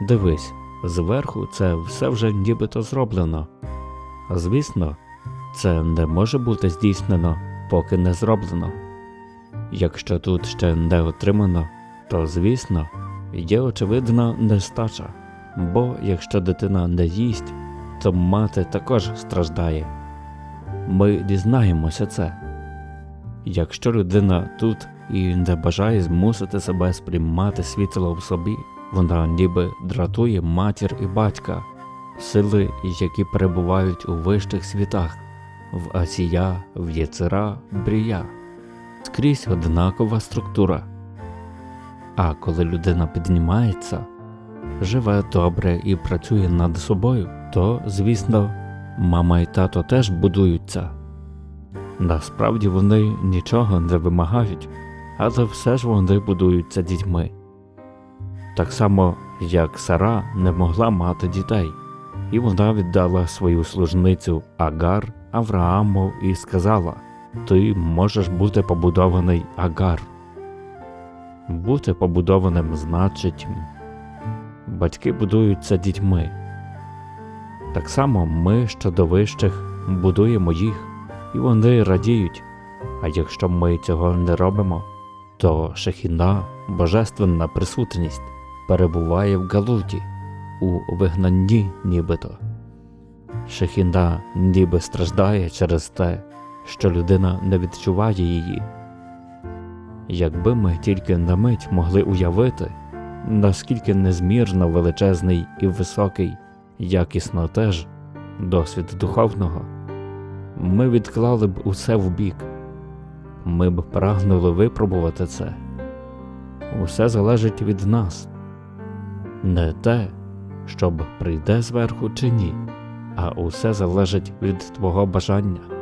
Дивись, зверху це все вже нібито зроблено. Звісно, це не може бути здійснено, поки не зроблено. Якщо тут ще не отримано, то звісно, є очевидна нестача, бо якщо дитина не їсть, то мати також страждає. Ми дізнаємося це. Якщо людина тут і не бажає змусити себе сприймати світло в собі, вона ніби дратує матір і батька, сили, які перебувають у вищих світах, в Асія, в Єцера, Брія. Скрізь однакова структура. А коли людина піднімається, живе добре і працює над собою, то, звісно, мама і тато теж будуються. Насправді вони нічого не вимагають, але все ж вони будуються дітьми. Так само, як Сара не могла мати дітей, і вона віддала свою служницю Агар Аврааму і сказала: Ти можеш бути побудований Агар. Бути побудованим значить, батьки будуються дітьми. Так само ми щодо вищих будуємо їх, і вони радіють. А якщо ми цього не робимо, то шехіна, божественна присутність, перебуває в галуті, у вигнанні нібито. Шехіна ніби страждає через те, що людина не відчуває її. Якби ми тільки на мить могли уявити, наскільки незмірно величезний і високий, якісно теж досвід духовного, ми відклали б усе вбік, ми б прагнули випробувати це. Усе залежить від нас, не те, щоб прийде зверху чи ні, а усе залежить від твого бажання.